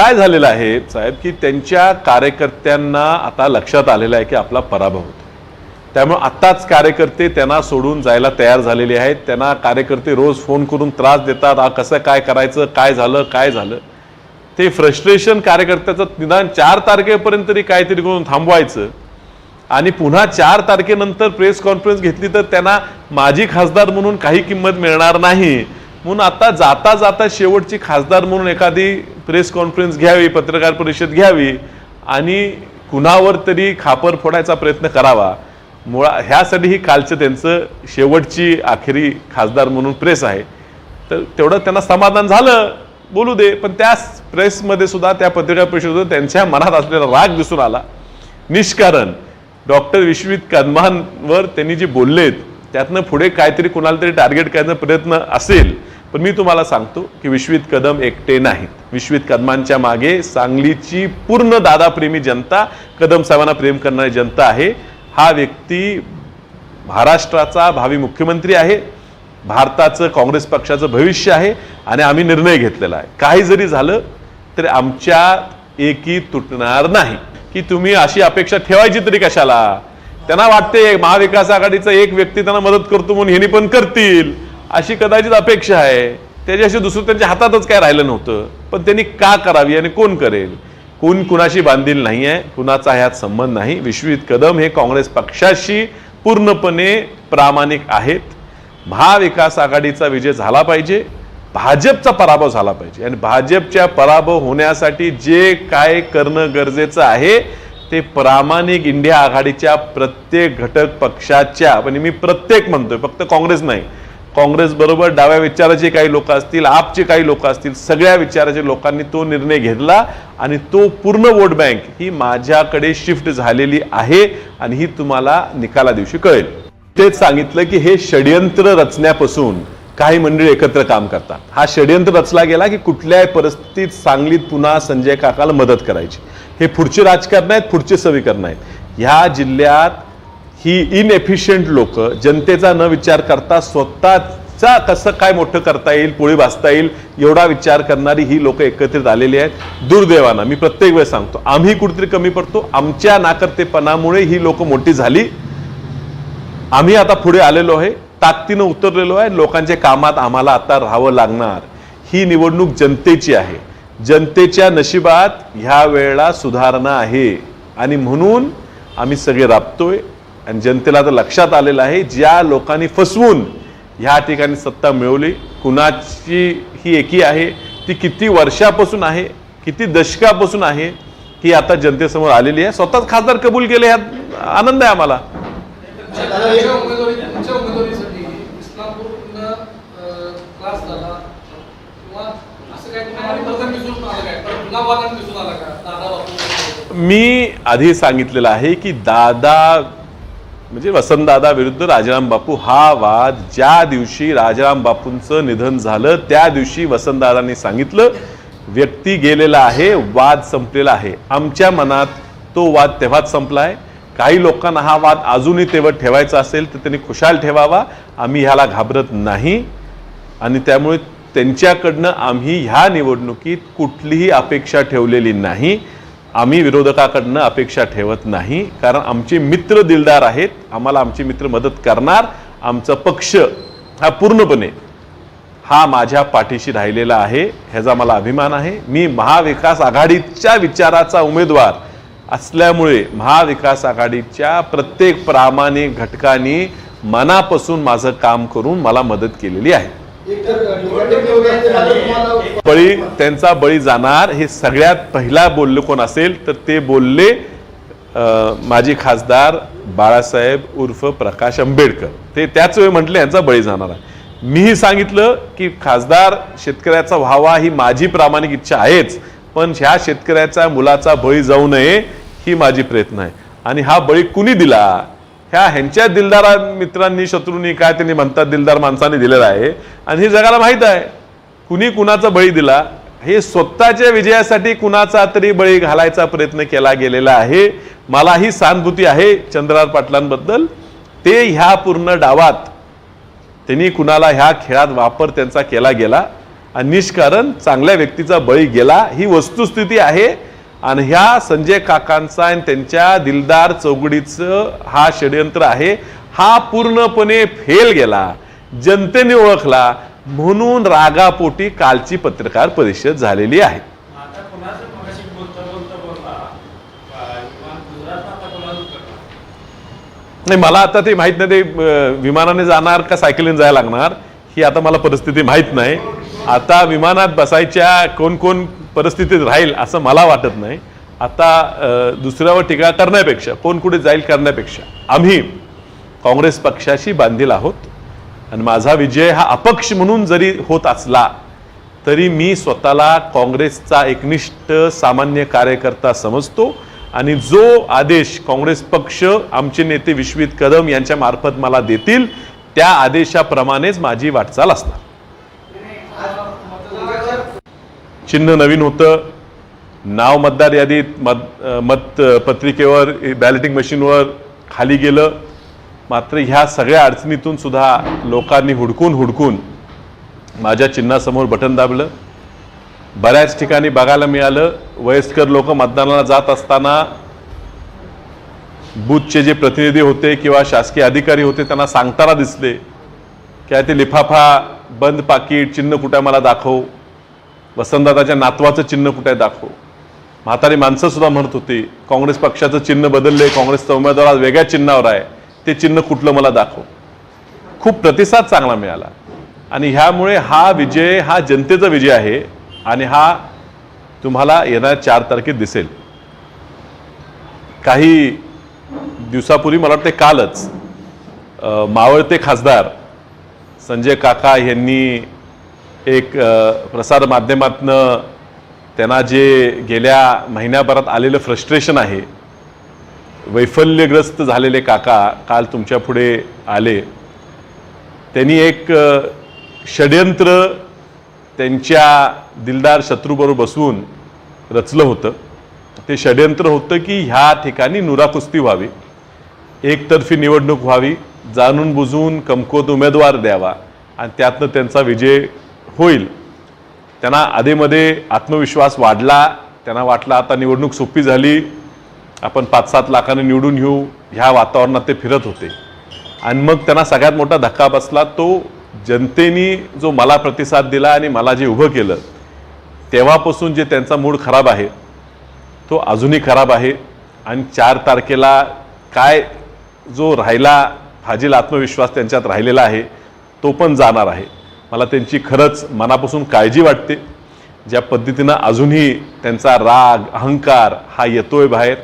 काय झालेलं आहे साहेब की त्यांच्या कार्यकर्त्यांना आता लक्षात आलेलं आहे की आपला पराभव होतो. त्यामुळे आत्ताच कार्यकर्ते त्यांना सोडून जायला तयार झालेले आहेत. त्यांना कार्यकर्ते रोज फोन करून त्रास देतात. आ कसं काय करायचं काय झालं काय झालं? ते फ्रस्ट्रेशन कार्यकर्त्याचं निदान चार तारखेपर्यंत तरी काहीतरी करून थांबवायचं. आणि पुन्हा चार तारखेनंतर प्रेस कॉन्फरन्स घेतली तर त्यांना माजी खासदार म्हणून काही किंमत मिळणार नाही. म्हणून आता जाता जाता शेवटची खासदार म्हणून एखादी प्रेस कॉन्फरन्स घ्यावी पत्रकार परिषद घ्यावी आणि कुणावर तरी खापर फोडायचा प्रयत्न करावा. मुळा ह्यासाठी ही कालचं त्यांचं शेवटची अखेरी खासदार म्हणून प्रेस आहे. तर तेवढं त्यांना समाधान झालं बोलू दे. पण त्याच प्रेसमध्ये सुद्धा त्या पत्रकार परिषदेत त्यांच्या मनात असलेला राग दिसून आला. निष्कारण. डॉक्टर विश्वित कदमांवर त्यांनी जे बोललेत त्यातनं पुढे काहीतरी कुणाला तरी टार्गेट करायचा प्रयत्न असेल पण मी तुम्हाला सांगतो की विश्वित कदम एकटे नाहीत. विश्वित कदमांच्या मागे सांगलीची पूर्ण दादाप्रेमी जनता कदम साहेबांना प्रेम करणारी जनता आहे. हा व्यक्ती महाराष्ट्राचा भावी मुख्यमंत्री आहे. भारताचं काँग्रेस पक्षाचं भविष्य आहे आणि आम्ही निर्णय घेतलेला आहे. काही जरी झालं तरी आमच्या एकी तुटणार नाही. की तुम्ही अशी अपेक्षा ठेवायची तरी कशाला? त्यांना वाटते महाविकास आघाडीचा एक व्यक्ती त्यांना मदत करतो म्हणून ह्यांनी पण करतील. अशी कदाचित अपेक्षा आहे. त्याच्याशी दुसरं त्यांच्या हातातच काय राहिलं नव्हतं. पण त्यांनी का करावी आणि कोण करेल? कोण कुणाशी बांधील नाही आहे कुणाचा ह्यात संबंध नाही. विश्वजित कदम हे काँग्रेस पक्षाशी पूर्णपणे प्रामाणिक आहेत. महाविकास आघाडीचा विजय झाला पाहिजे. भाजपचा पराभव झाला पाहिजे. आणि भाजपच्या पराभव होण्यासाठी जे काय करणं गरजेचं आहे ते प्रामाणिक इंडिया आघाडीच्या प्रत्येक घटक पक्षाच्या म्हणजे मी प्रत्येक म्हणतोय फक्त काँग्रेस नाही काँग्रेस बरोबर डाव्या विचाराचे काही लोक असतील आपचे काही लोक असतील सगळ्या विचाराचे लोकांनी तो निर्णय घेतला आणि तो पूर्ण वोट बँक ही माझ्याकडे शिफ्ट झालेली आहे आणि ही तुम्हाला निकाला दिवशी कळेल. तेच सांगितलं की हे षडयंत्र रचण्यापासून काही मंडळी एकत्र काम करतात. हा षडयंत्र रचला गेला की कुठल्याही परिस्थितीत सांगलीत पुन्हा संजय काकाला मदत करायची. हे पुढचे राजकारण आहेत पुढचे समीकरण आहेत. ह्या जिल्ह्यात ही इनएफिशियंट लोक जनतेचा न विचार करता स्वतःचा कसं काय मोठं करता येईल पोळी भासता येईल एवढा विचार करणारी ही लोक एकत्रित आलेली आहेत. दुर्दैवानं मी प्रत्येक वेळेस सांगतो आम्ही कुठेतरी कमी पडतो आमच्या नाकर्तेपणामुळे ही लोक मोठी झाली. आम्ही आता पुढे आलेलो आहे ताकदीनं उतरलेलो आहे लोकांच्या कामात आम्हाला आता राहावं लागणार. ही निवडणूक जनतेची आहे. जनतेच्या नशिबात ह्या वेळेला सुधारणा आहे. आणि म्हणून आम्ही सगळे राबतोय. आणि जनतेला आता लक्षात आलेलं आहे ज्या लोकांनी फसवून ह्या ठिकाणी सत्ता मिळवली कुणाची ही एकी आहे ती किती वर्षापासून आहे किती दशकापासून आहे ही आता जनतेसमोर आलेली आहे. स्वतःच खासदार कबूल केले ह्यात आनंद आहे आम्हाला. मी आधी सांगितलेलं आहे की दादा म्हणजे वसंतदादा विरुद्ध राजाराम बापू हा वाद ज्या दिवशी राजाराम बापूंचं निधन झालं त्या दिवशी वसंतदादांनी सांगितलं व्यक्ती गेलेला आहे वाद संपलेला आहे. आमच्या मनात तो वाद तेव्हाच संपला आहे काही लोकांना हा वाद अजूनही तेव्हा ठेवायचा असेल तर त्यांनी खुशाल ठेवावा. आम्ही ह्याला घाबरत नाही. आणि त्यामुळे त्यांच्याकडनं आम्ही ह्या निवडणुकीत कुठलीही अपेक्षा ठेवलेली नाही. आम्ही विरोधकाकडनं अपेक्षा ठेवत नाही कारण आमचे मित्र दिलदार आहेत आम्हाला आमचे मित्र मदत करणार आमचा पक्ष हा पूर्णपणे हा माझ्या पाठीशी राहिलेला आहे ह्याचा मला अभिमान आहे. मी महाविकास आघाडीच्या विचाराचा उमेदवार असल्यामुळे महाविकास आघाडीच्या प्रत्येक प्रामाणिक घटकाने मनापासून माझं काम करून मला मदत केलेली आहे. बळी त्यांचा बळी जाणार हे सगळ्यात पहिला बोललं कोण असेल तर ते बोलले माजी खासदार बाळासाहेब उर्फ प्रकाश आंबेडकर. ते त्याच वेळी म्हटले यांचा बळी जाणार आहे. मीही सांगितलं की खासदार शेतकऱ्याचा व्हावा ही माझी प्रामाणिक इच्छा आहेच पण ह्या शेतकऱ्याचा मुलाचा बळी जाऊ नये ही माझी प्रयत्न आहे. आणि हा बळी कुणी दिला? ह्या ह्यांच्या दिलदार मित्रांनी शत्रूंनी काय त्यांनी म्हणतात दिलदार माणसाने दिलेला आहे. आणि हे जगाला माहीत आहे कुणी कुणाचा बळी दिला हे स्वतःच्या विजयासाठी कुणाचा तरी बळी घालायचा प्रयत्न केला गेलेला आहे. मला ही सहानुभूती आहे चंद्रार पाटलांबद्दल. ते ह्या पूर्ण डावात त्यांनी कुणाला ह्या खेळात वापर त्यांचा केला गेला. आणि निष्कारण चांगल्या व्यक्तीचा बळी गेला. ही वस्तुस्थिती आहे. आणि ह्या संजय काकांचा आणि त्यांच्या दिलदार चौघडीचं हा षडयंत्र आहे हा पूर्णपणे फेल गेला जनतेने ओळखला म्हणून रागापोटी कालची पत्रकार परिषद झालेली आहे. नाही मला आता ते माहीत नाही ते विमानाने जाणार का सायकलीने जायला लागणार ही आता मला परिस्थिती माहीत नाही. आता विमानात बसायच्या कोण कोण परिस्थितीत राहील असं मला वाटत नाही. आता दुसऱ्यावर टीका करण्यापेक्षा कोण कुठे जाईल करण्यापेक्षा आम्ही काँग्रेस पक्षाशी बांधील आहोत. आणि माझा विजय हा अपक्ष म्हणून जरी होत असला तरी मी स्वतःला काँग्रेसचा एकनिष्ठ सामान्य कार्यकर्ता समजतो. आणि जो आदेश काँग्रेस पक्ष आमचे नेते विश्वित कदम यांच्या मार्फत मला देतील त्या आदेशाप्रमाणेच माझी वाटचाल असणार. चिन्ह नवीन होतं. नाव मतदार यादीत मत मतपत्रिकेवर मत पत्रिकेवर बॅलेटिंग मशीनवर खाली गेलं. मात्र ह्या सगळ्या अडचणीतून सुद्धा लोकांनी हुडकून हुडकून माझ्या चिन्हासमोर बटन दाबलं. बऱ्याच ठिकाणी बघायला मिळालं वयस्कर लोक मतदानाला जात असताना बूथचे जे प्रतिनिधी होते किंवा शासकीय अधिकारी होते त्यांना सांगताना दिसले की ते लिफाफा बंद पाकिट चिन्ह कुठे मला दाखव. वसंतदादाच्या नातवाचं चिन्ह कुठे दाखव. म्हातारी माणसं सुद्धा म्हणत होती काँग्रेस पक्षाचं चिन्ह बदलले काँग्रेसचा उमेदवार आज वेगळ्या चिन्हावर आहे. ते चिन्ह कुठलं मला दाखव. खूप प्रतिसाद चांगला मिळाला. आणि ह्यामुळे हा विजय हा जनतेचा विजय आहे आणि हा तुम्हाला येणाऱ्या चार तारखेत दिसेल. काही दिवसापूर्वी मला वाटते कालच मावळते खासदार संजय काका यांनी एक प्रसारमाध्यमातनं त्यांना जे गेल्या महिन्याभरात आलेलं फ्रस्ट्रेशन आहे वैफल्यग्रस्त झालेले काका काल तुमच्यापुढे आले त्यांनी एक षडयंत्र त्यांच्या दिलदार शत्रूबरोबर बसवून रचलं होतं. ते षडयंत्र होतं की ह्या ठिकाणी नुराकुस्ती व्हावी एकतर्फी निवडणूक व्हावी जाणून बुजून कमकोत उमेदवार द्यावा आणि त्यातनं त्यांचा विजय होईल. त्यांना आधीमध्ये आत्मविश्वास वाढला त्यांना वाटलं आता निवडणूक सोपी झाली आपण पाच सात लाखाने निवडून घेऊ ह्या वातावरणात ते फिरत होते. आणि मग त्यांना सगळ्यात मोठा धक्का बसला तो जनतेने जो मला प्रतिसाद दिला आणि मला जे उभं केलं तेव्हापासून जे त्यांचा मूड खराब आहे तो अजूनही खराब आहे. आणि चार तारखेला काय जो राहिला फाजील आत्मविश्वास त्यांच्यात राहिलेला आहे तो पण जाणार आहे. मला त्यांची खरंच मनापासून काळजी वाटते. ज्या पद्धतीनं अजूनही त्यांचा राग अहंकार हा येतोय बाहेर.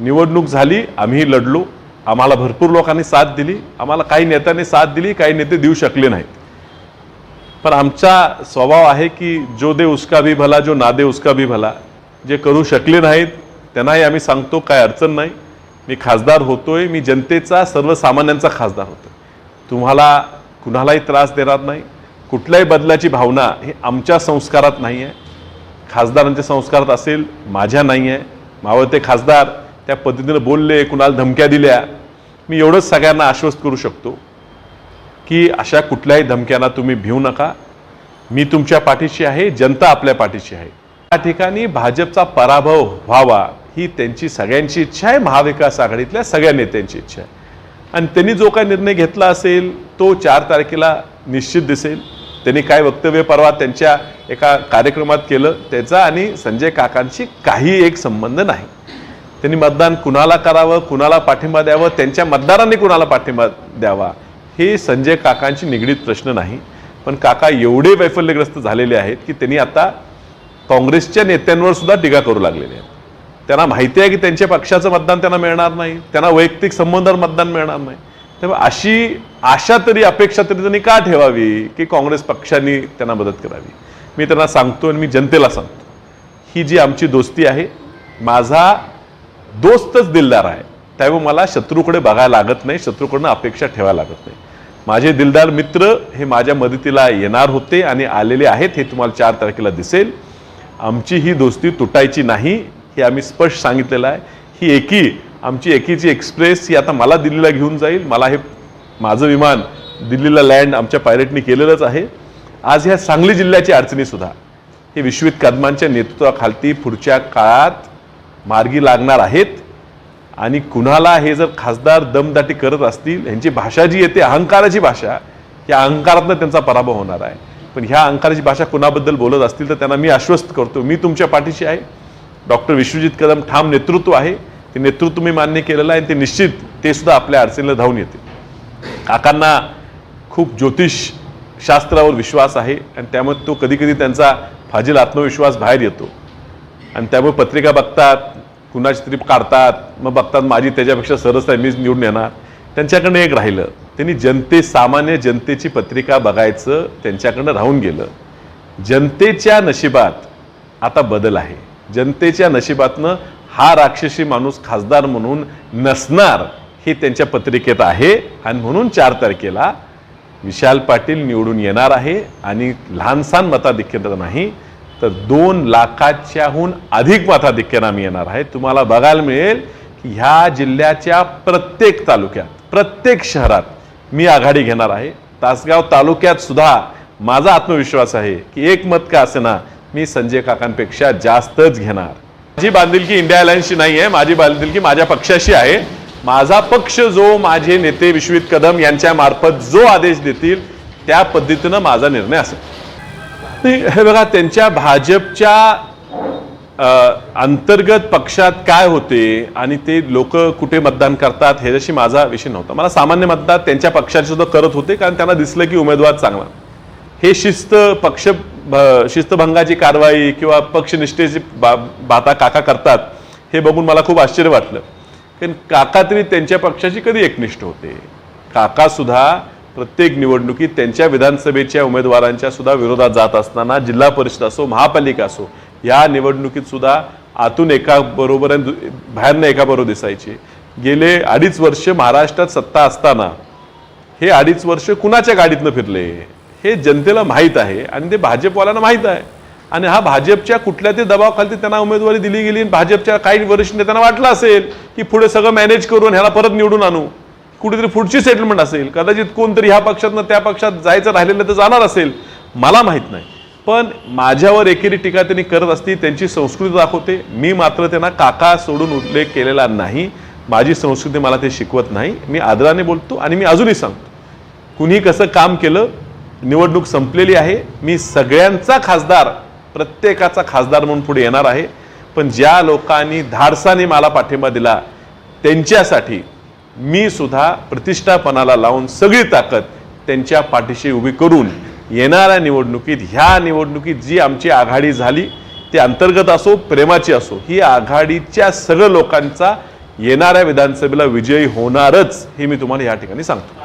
निवडणूक झाली आम्ही लढलो. आम्हाला भरपूर लोकांनी साथ दिली. आम्हाला काही नेत्यांनी साथ दिली काही नेते देऊ शकले नाहीत. पण आमचा स्वभाव आहे की जो दे उसका भी भला जो ना दे उसका भी भला जे करू शकले नाहीत त्यांनाही आम्ही सांगतो काय अडचण नाही. मी खासदार होतोय. मी जनतेचा सर्वसामान्यांचा खासदार होतोय. तुम्हाला कुणालाही त्रास देणार नाही. कुठल्याही बदलाची भावना ही आमच्या संस्कारात नाही आहे खासदारांच्या संस्कारात असेल माझ्या नाही आहे मावळते खासदार त्या पद्धतीनं बोलले कुणाला धमक्या दिल्या. मी एवढंच सगळ्यांना आश्वस्त करू शकतो की अशा कुठल्याही धमक्यांना तुम्ही भिवू नका. मी तुमच्या पाठीशी आहे जनता आपल्या पाठीशी आहे. या ठिकाणी भाजपचा पराभव व्हावा ही त्यांची सगळ्यांची इच्छा आहे. महाविकास आघाडीतल्या सगळ्या नेत्यांची इच्छा आहे. आणि त्यांनी जो काही निर्णय घेतला असेल तो चार तारखेला निश्चित दिसेल. त्यांनी काय वक्तव्य परवा त्यांच्या एका कार्यक्रमात केलं त्याचा आणि संजय काकांशी काही एक संबंध नाही. त्यांनी मतदान कुणाला करावं कुणाला पाठिंबा द्यावं त्यांच्या मतदारांनी कुणाला पाठिंबा द्यावा हे संजय काकांशी निगडीत प्रश्न नाही. पण काका एवढे वैफल्यग्रस्त झालेले आहेत की त्यांनी आता काँग्रेसच्या नेत्यांवर सुद्धा टीका करू लागलेले आहेत. त्यांना माहिती आहे की त्यांच्या पक्षाचं मतदान त्यांना मिळणार नाही त्यांना वैयक्तिक संबंधावर मतदान मिळणार नाही. त्यामुळे अशी आशा तरी अपेक्षा तरी त्यांनी का ठेवावी की काँग्रेस पक्षाने त्यांना मदत करावी? मी त्यांना सांगतो आणि मी जनतेला सांगतो ही जी आमची दोस्ती आहे माझा दोस्तच दिलदार आहे. त्यामुळे मला शत्रूकडे बघायला लागत नाही शत्रूकडनं अपेक्षा ठेवायला लागत नाही. माझे दिलदार मित्र हे माझ्या मदतीला येणार होते आणि आलेले आहेत हे तुम्हाला चार तारखेला दिसेल. आमची ही दोस्ती तुटायची नाही. हे आम्ही स्पष्ट सांगितलेलं आहे. ही एकी आमची एकीची एक्सप्रेस ही आता मला दिल्लीला घेऊन जाईल. मला हे माझं विमान दिल्लीला लँड आमच्या पायलटनी केलेलंच आहे. आज ह्या सांगली जिल्ह्याची अडचणीसुद्धा हे विश्वित कदमांच्या नेतृत्वाखालती पुढच्या काळात मार्गी लागणार आहेत. आणि कुणाला हे जर खासदार दमदाटी करत असतील ह्यांची भाषा जी येते अहंकाराची भाषा या अहंकारातनं त्यांचा पराभव होणार आहे. पण ह्या अहंकाराची भाषा कुणाबद्दल बोलत असतील तर त्यांना मी आश्वस्त करतो. मी तुमच्या पाठीशी आहे. डॉक्टर विश्वजित कदम ठाम नेतृत्व आहे. ते नेतृत्व मी मान्य केलेलं आहे आणि ते निश्चित ते सुद्धा आपल्या अडचणीला धावून येते काकांना खूप ज्योतिष शास्त्रावर विश्वास आहे आणि त्यामुळे तो कधीकधी त्यांचा फाजील आत्मविश्वास बाहेर येतो. आणि त्यामुळे पत्रिका बघतात कुणाची तरी काढतात मग बघतात माझी त्याच्यापेक्षा सरस आहे मीच निवडून येणार. त्यांच्याकडनं एक राहिलं. त्यांनी जनते सामान्य जनतेची पत्रिका बघायचं त्यांच्याकडनं राहून गेलं. जनतेच्या नशिबात आता बदल आहे. जनतेच्या नशिबातनं हा राक्षसी माणूस खासदार म्हणून नसणार हे त्यांच्या पत्रिकेत आहे. आणि म्हणून चार तारखेला विशाल पाटील निवडून येणार आहे आणि लहानसान मताधिक्यता नाही तर दोन लाखाच्याहून अधिक मताधिक्यानं आम्ही येणार आहे. तुम्हाला बघायला मिळेल की ह्या जिल्ह्याच्या प्रत्येक तालुक्यात प्रत्येक शहरात मी आघाडी घेणार आहे. तासगाव तालुक्यात सुद्धा माझा आत्मविश्वास आहे की एक मत का असेना मी संजय काकांपेक्षा जास्तच घेणार. माझी बांधिलकी इंडिया अलायन्सची नाही आहे माझी बांधिलकी माझ्या पक्षाशी आहे. माझा पक्ष जो माझे नेते विश्वित कदम यांच्या मार्फत जो आदेश देतील त्या पद्धतीनं माझा निर्णय असेल. हे बघा त्यांच्या भाजपच्या अंतर्गत पक्षात काय होते आणि ते लोक कुठे मतदान करतात ह्याच्याशी माझा विषय नव्हता. मला सामान्य मतदार त्यांच्या पक्षाचे सुद्धा करत होते कारण त्यांना दिसलं की उमेदवार चांगला. हे शिस्त पक्ष शिस्तभंगाची कारवाई किंवा पक्षनिष्ठेची बा बाता काका करतात हे बघून मला खूप आश्चर्य वाटलं. कारण काका तरी त्यांच्या पक्षाची कधी एकनिष्ठ होते? काकासुद्धा प्रत्येक निवडणुकीत त्यांच्या विधानसभेच्या उमेदवारांच्या सुद्धा विरोधात जात असताना जिल्हा परिषद असो महापालिका असो या निवडणुकीत सुद्धा आतून एका बरोबर दु- बाहेरनं एका बरोबर दिसायचे. गेले अडीच वर्ष महाराष्ट्रात सत्ता असताना हे अडीच वर्ष कुणाच्या गाडीतनं फिरले? हे जनतेला माहीत आहे आणि ते भाजपवाल्यांना माहीत आहे. आणि हा भाजपच्या कुठल्या ते दबावाखाली त्यांना उमेदवारी दिली गेली आणि भाजपच्या काही वरिष्ठ नेत्यांना वाटलं असेल की पुढे सगळं मॅनेज करून ह्याला परत निवडून आणू. कुठेतरी पुढची सेटलमेंट असेल. कदाचित कोणतरी ह्या पक्षातनं त्या पक्षात जायचं राहिलेलं तर जाणार असेल. मला माहीत नाही. पण माझ्यावर एकेरी टीका त्यांनी करत असती त्यांची संस्कृती दाखवते. मी मात्र त्यांना काका सोडून उल्लेख केलेला नाही. माझी संस्कृती मला ते शिकवत नाही. मी आदराने बोलतो आणि मी अजूनही सांगतो. कुणी कसं काम केलं निवडणूक संपलेली आहे. मी सगळ्यांचा खासदार प्रत्येकाचा खासदार म्हणून पुढे येणार आहे. पण ज्या लोकांनी धाडसाने मला पाठिंबा दिला त्यांच्यासाठी मी सुद्धा प्रतिष्ठापणाला लावून सगळी ताकद त्यांच्या पाठीशी उभी करून येणाऱ्या निवडणुकीत ह्या निवडणुकीत जी आमची आघाडी झाली ती अंतर्गत असो प्रेमाची असो ही आघाडीच्या सगळं लोकांचा येणाऱ्या विधानसभेला विजयी होणारच हे मी तुम्हाला या ठिकाणी सांगतो.